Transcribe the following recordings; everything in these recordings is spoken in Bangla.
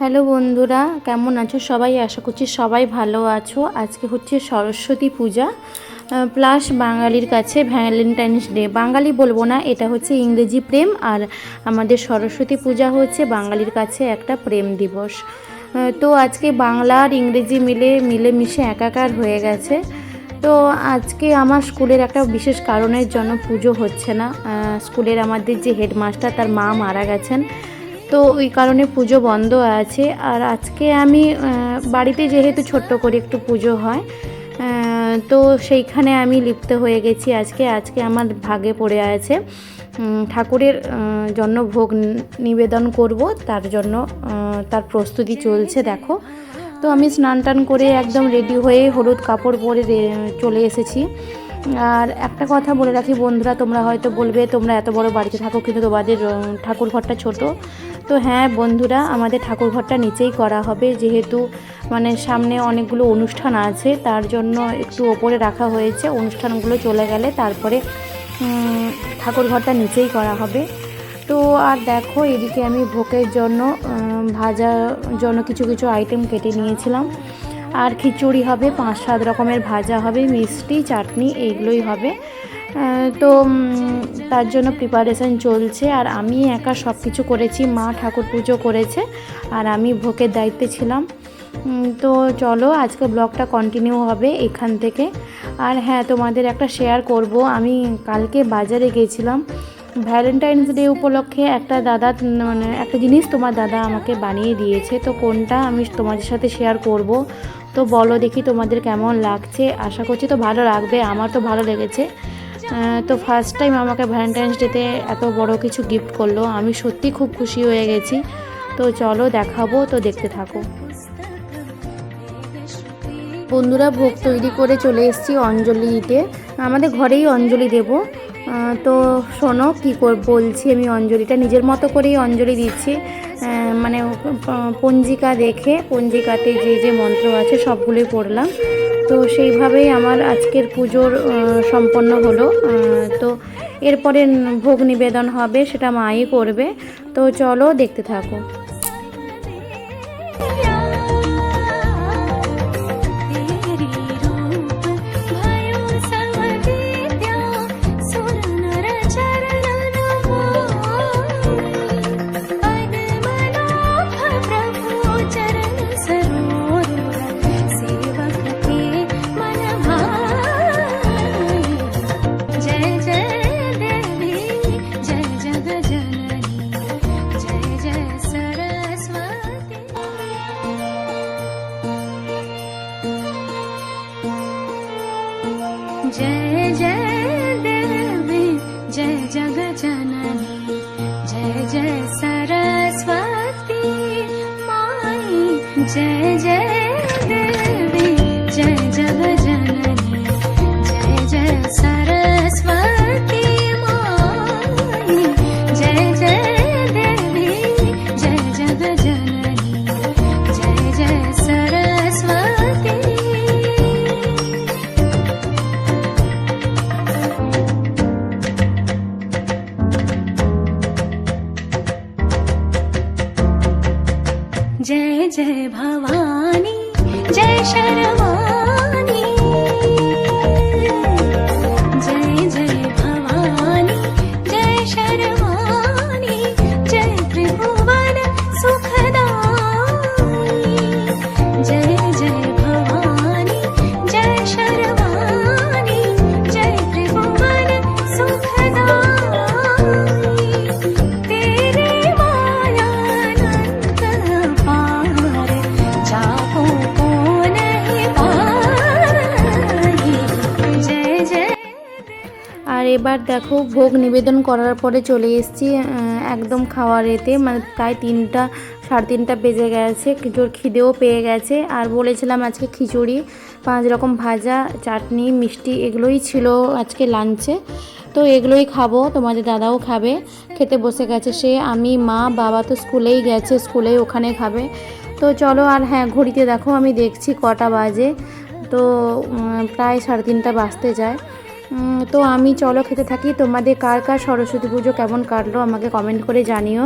হ্যালো বন্ধুরা, কেমন আছো সবাই? আশা করছি সবাই ভালো আছো। আজকে হচ্ছে সরস্বতী পূজা প্লাস বাঙালির কাছে ভ্যালেন্টাইন্স ডে বাঙালি বলব না, এটা হচ্ছে ইংরেজি প্রেম, আর আমাদের সরস্বতী পূজা হচ্ছে বাঙালির কাছে একটা প্রেম দিবস। তো আজকে বাংলা আর ইংরেজি মিলে, মিলেমিশে একাকার হয়ে গেছে। তো আজকে আমার স্কুলের একটা বিশেষ কারণের জন্য পুজো হচ্ছে না। স্কুলের আমাদের যে হেডমাস্টার, তার মা মারা গেছেন। তো ওই কারণে পুজো বন্ধ আছে। আর আজকে আমি বাড়িতে যেহেতু ছোট্ট করে একটু পুজো হয় তো সেইখানে আমি লিপ্ত হয়ে গেছি আজকে। আজকে আমার ভাগে পড়ে আছে। ঠাকুরের জন্য ভোগ নিবেদন করব। তার জন্য তার প্রস্তুতি চলছে, দেখো। তো আমি স্নান টান করে একদম রেডি হয়ে হলুদ কাপড় পরে চলে এসেছি। আর একটা কথা বলে রাখি বন্ধুরা, তোমরা হয়তো বলবে, তোমরা এত বড় বাড়িতে থাকো কিন্তু তোমাদের ঠাকুর ঘরটা ছোট। তো হ্যাঁ বন্ধুরা আমাদের ঠাকুর ঘরটা নিচেই করা হবে। যেহেতু মানে সামনে অনেকগুলো অনুষ্ঠান আছে তার জন্য একটু ওপরে রাখা হয়েছে। অনুষ্ঠানগুলো চলে গেলে তারপরে উম, ঠাকুর ঘরটা নিচেই করা হবে। তো আর দেখো এদিকে আমি ভোগের জন্য ভাজার জন্য কিছু কিছু আইটেম কেটে নিয়েছিলাম। আর খিচুড়ি হবে পাঁচ সাত রকমের ভাজা হবে মিষ্টি চাটনি এইগুলোই হবে। তো তার জন্য প্রিপারেশান চলছে আর আমি একা সব কিছু করেছি, মা ঠাকুর পুজো করেছে আর আমি ভোগের দায়িত্বে ছিলাম। তো চলো, আজকে ব্লগটা কন্টিনিউ হবে এখান থেকে। আর হ্যাঁ তোমাদের একটা শেয়ার করব, আমি কালকে বাজারে গিয়েছিলাম ভ্যালেন্টাইন্স ডে উপলক্ষে একটা দাদা মানে একটা জিনিস তোমার দাদা আমাকে বানিয়ে দিয়েছে, তো কোনটা আমি তোমাদের সাথে শেয়ার করব? তো বলো দেখি তোমাদের কেমন লাগছে, আশা করছি তো ভালো লাগবে, আমার তো ভালো লেগেছে। তো ফার্স্ট টাইম আমাকে ভ্যালেন্টাইন্স ডেতে এত বড় কিছু গিফট করল, আমি সত্যি খুব খুশি হয়ে গেছি। তো চলো দেখাবো, তো দেখতে থাকো। বন্ধুরা, ভোগ তৈরি করে চলে এসেছি অঞ্জলি দিতে আমাদের ঘরেই অঞ্জলি দেব। তো শোনো কী কর, বলছি আমি অঞ্জলিটা, নিজের মতো করেই অঞ্জলি দিচ্ছি। মানে পঞ্জিকা দেখে, পঞ্জিকাতে যে যে মন্ত্র আছে সবগুলোই পড়লাম। তো সেইভাবেই আমার আজকের পুজোর সম্পন্ন হলো। তো এরপরে ভোগ নিবেদন হবে, সেটা মাই করবে। তো চলো দেখতে থাকো। भवानी जय शर्वाणी আর এবার দেখো ভোগ নিবেদন করার পরে চলে এসেছি একদম খাওয়ার এতে। মানে প্রায় তিনটা, সাড়ে তিনটা বেজে গেছে, জোর খিদেও পেয়ে গেছে। আর বলেছিলাম আজকে খিচুড়ি, পাঁচ রকম ভাজা, চাটনি, মিষ্টি, এগুলোই ছিল আজকে লাঞ্চে তো এগুলোই খাব, তোমাদের দাদাও খাবে, খেতে বসে গেছে সে, আমি, মা, বাবা তো স্কুলেই গেছে, স্কুলেই ওখানে খাবে। তো চলো আর হ্যাঁ ঘড়িতে দেখো আমি দেখছি কটা বাজে। তো প্রায় সাড়ে তিনটা বাজতে যায়। তো আমি চলো খেতে থাকি। তোমাদের কার কার সরস্বতী পুজো কেমন কাটলো আমাকে কমেন্ট করে জানিও।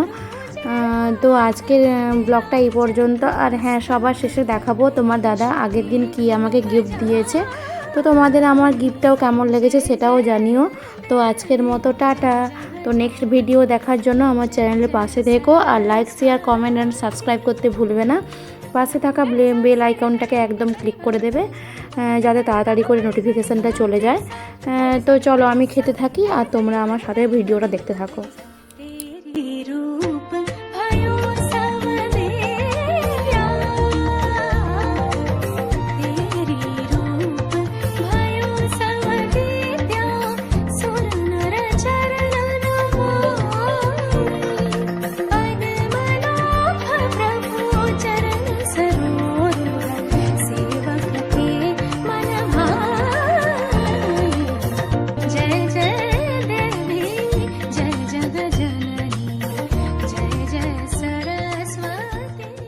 তো আজকের ব্লগটা এই পর্যন্ত। আর হ্যাঁ সবার শেষে দেখাবো তোমার দাদা আগের দিন কি আমাকে গিফট দিয়েছে। তো তোমাদের আমার গিফটটাও কেমন লেগেছে সেটাও জানিও। তো আজকের মতো টাটা। তো নেক্সট ভিডিও দেখার জন্য আমার চ্যানেলের পাশে থেকো। আর like share comment and subscribe করতে ভুলবে না। পাশে থাকা বেল আইকনটাকে একদম ক্লিক করে দেবে যাতে তাড়াতাড়ি করে নোটিফিকেশানটা চলে যায়। তো চলো আমি খেতে থাকি আর তোমরা আমার সাথে ভিডিওটা দেখতে থাকো।